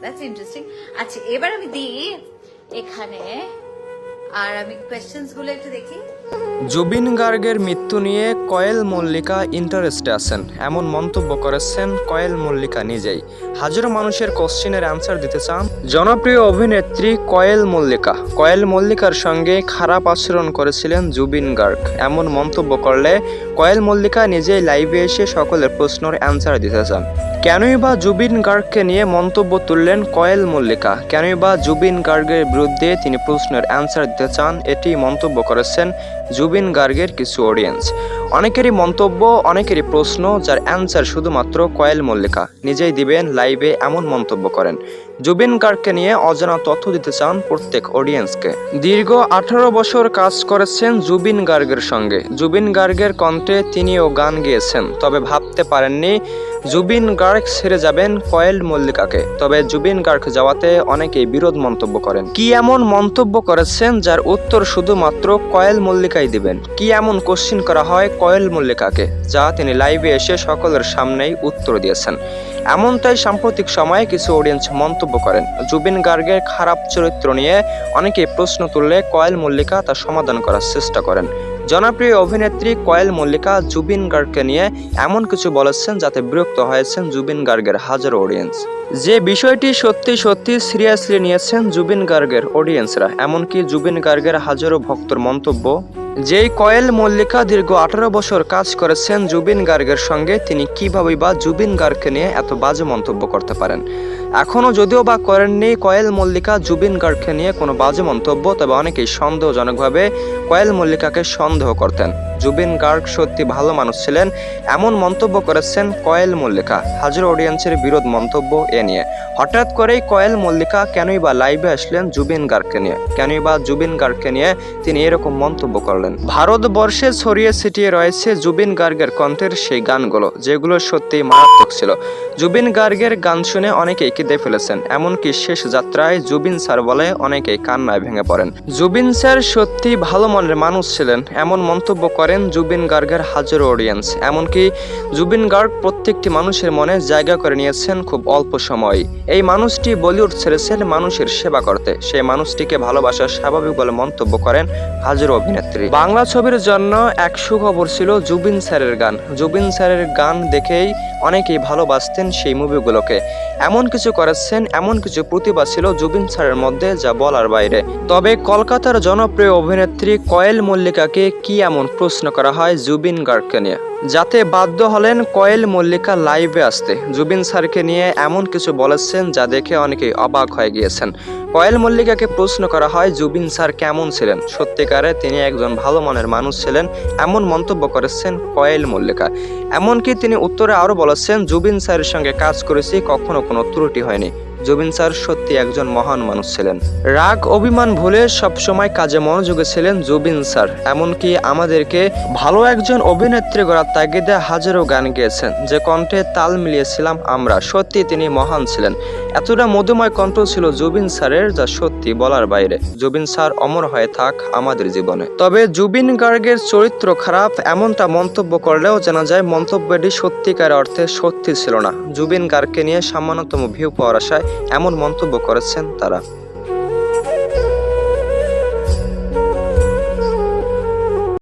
That's interesting আচ্ছা এবার আমি দিই এখানে আর আমি কোয়েশ্চেন্সগুলো একটু দেখি। জুবিন গার্গের মৃত্যু নিয়ে কয়েল মল্লিকা ইন্টারেস্টে আছেন। এমন মন্তব্য করেছেন কয়েল মল্লিকা নিজেই। হাজারো মানুষের কোশ্চেনের অ্যান্সার দিতে চান জনপ্রিয় অভিনেত্রী কয়েল মল্লিকা। কয়েল মল্লিকার সঙ্গে খারাপ আচরণ করেছিলেন জুবিন গার্গ। এমন মন্তব্য করলে কয়েল মল্লিকা নিজেই লাইভে এসে সকলের প্রশ্নের অ্যান্সার দিতে চান। কেনই বা জুবিন গার্গকে নিয়ে মন্তব্য তুললেন কয়েল মল্লিকা? কেনই বা জুবিন গার্গের বিরুদ্ধে তিনি প্রশ্নের অ্যান্সার দিতে চান এটি মন্তব্য করেছেন জুবিন গার্গের কিছু অডিয়েন্স অনেকেরই মন্তব্য, অনেকেরই প্রশ্ন, যার অ্যান্সার শুধুমাত্র কয়েল মল্লিকা। নিজেই দিবেন লাইভে এমন মন্তব্য করেন। জুবিন গার্গকে নিয়ে অজানা তথ্য দিতে চান প্রত্যেক অডিয়েন্সকে দীর্ঘ আঠারো বছর কাজ করেছেন জুবিন গার্গের সঙ্গে। জুবিন গার্গের কণ্ঠে তিনিও গান গেয়েছেন, তবে ভাবতে পারেননি জুবিন গার্গ ছেড়ে যাবেন কয়েল মল্লিকাকে। তবে জুবিন গার্গ যাওয়াতে অনেকেই বিরোধ মন্তব্য করেন। কি এমন মন্তব্য করেছেন, যার উত্তর শুধুমাত্র কয়েল মল্লিকাই দিবেন? কি এমন কোশ্চিন করা হয় কয়েল মল্লিকাকে, যা তিনি লাইভে এসে সকলের সামনেই উত্তর দিয়েছেন। এমনটাই সাম্প্রতিক সময়ে কিছু অডিয়েন্স মন্তব্য করেন। জুবিন গার্গের খারাপ চরিত্র নিয়ে অনেকেই প্রশ্ন তুললে কয়েল মল্লিকা তা সমাধান করার চেষ্টা করেন। জনপ্রিয় অভিনেত্রী কয়েল মল্লিকা জুবিন গার্গকে নিয়ে এমন কিছু বলেছেন যাতে বিরক্ত হয়েছেন জুবিন গার্গের হাজারো অডিয়েন্স যে বিষয়টি সত্যি সত্যি সিরিয়াসলি নিয়েছেন জুবিন গার্গের অডিয়েন্সরা, এমনকি জুবিন গার্গের হাজারো ভক্তর মন্তব্য, যেই কয়েল মল্লিকা দীর্ঘ আঠারো বছর কাজ করেছেন জুবিন গার্গের সঙ্গে, তিনি কীভাবে বা জুবিন গার্গকে নিয়ে এত বাজে মন্তব্য করতে পারেন? এখনও যদিও বা করেননি কয়েল মল্লিকা জুবিন গার্গকে নিয়ে কোনো বাজে মন্তব্য, তবে অনেকেই সন্দেহজনকভাবে কয়েল মল্লিকাকে সন্দেহ করতেন। জুবিন গার্গ সত্যি ভালো মানুষ ছিলেন, এমন মন্তব্য করেছেন কয়েল মল্লিকা। হাজার অডিয়েন্সের বিরোধ মন্তব্য এ নিয়ে। হঠাৎ করেই কয়েল মল্লিকা কেনই বা লাইভে আসলেন জুবিন গার্গকে নিয়ে। কেনই বা জুবিন গার্গকে নিয়ে তিনি এরকম মন্তব্য করলেন। ভারতবর্ষে ছড়িয়ে ছিটিয়ে রয়েছে জুবিন গার্গের কণ্ঠের সেই গানগুলো, যেগুলো সত্যি মারাত্মক ছিল। জুবিন গার্গের গান শুনে অনেকেই কেঁদে ফেলেছেন, এমনকি শেষ যাত্রায় জুবিন স্যার বলে অনেকেই কান্নায় ভেঙে পড়েন। জুবিন স্যার সত্যি ভালো মনের মানুষ ছিলেন, এমন মন্তব্য করেন জুবিন গার্গের হাজারো অডিয়েন্স এমনকি জুবিন গার্গ প্রত্যেকটি মানুষের মনে জায়গা করে নিয়েছেন খুব অল্প সময়। এই মানুষটি বলিউড ছেড়েছেন মানুষের সেবা করতে। সেই মানুষটিকে ভালোবাসার স্বাভাবিক বলে মন্তব্য করেন হাজারো অভিনেত্রী। বাংলা ছবির জন্য এক সুখবর ছিল জুবিন স্যারের গান। জুবিন স্যারের গান দেখেই অনেকেই ভালোবাসতেন সেই মুভিগুলোকে। এমন কিছু করেছেন, এমন কিছু প্রতিভা ছিল জুবিন স্যারের মধ্যে যা বলার বাইরে। তবে কলকাতার জনপ্রিয় অভিনেত্রী কয়েল মল্লিকাকে কি এমন প্রশ্ন করা হয় জুবিন গার্গকে নিয়ে। যাতে বাধ্য হলেন কয়েল মল্লিকা লাইভে আসতে। জুবিন স্যারকে নিয়ে এমন কিছু বলেছেন যা দেখে অনেকেই অবাক হয়ে গিয়েছেন। কয়েল মল্লিকাকে প্রশ্ন করা হয়, জুবিন স্যার কেমন ছিলেন? সত্যিকারে তিনি একজন ভালো মনের মানুষ ছিলেন, এমন মন্তব্য করেছেন কয়েল মল্লিকা। এমনকি তিনি উত্তরে আরও বলেছেন, জুবিন স্যারের সঙ্গে কাজ করেছি, কখনো কোনো ত্রুটি হয়নি। জুবিন স্যার সত্যি একজন মহান মানুষ ছিলেন। রাগ, অভিমান ভুলে সবসময় কাজে মনোযোগে ছিলেন জুবিন স্যার। এমনকি আমাদেরকে ভালো একজন অভিনেত্রী গড়ার তাগিদে হাজারো গান গেয়েছেন, যে কণ্ঠে তাল মিলিয়েছিলাম আমরা। সত্যি তিনি মহান ছিলেন। এতটা মধুময় কণ্ঠ ছিল জুবিন স্যারের যা সত্যি বলার বাইরে। জুবিন স্যার অমর হয়ে থাক আমাদের জীবনে। তবে জুবিন গার্গের চরিত্র খারাপ, এমনটা মন্তব্য করলেও জানা যায়, মন্তব্যটি সত্যিকার অর্থে সত্যি ছিল না। জুবিন গার্গকে নিয়ে সামান্যতম ভিউ পাওয়ার আশায় এমন মন্তব্য করেছেন তারা।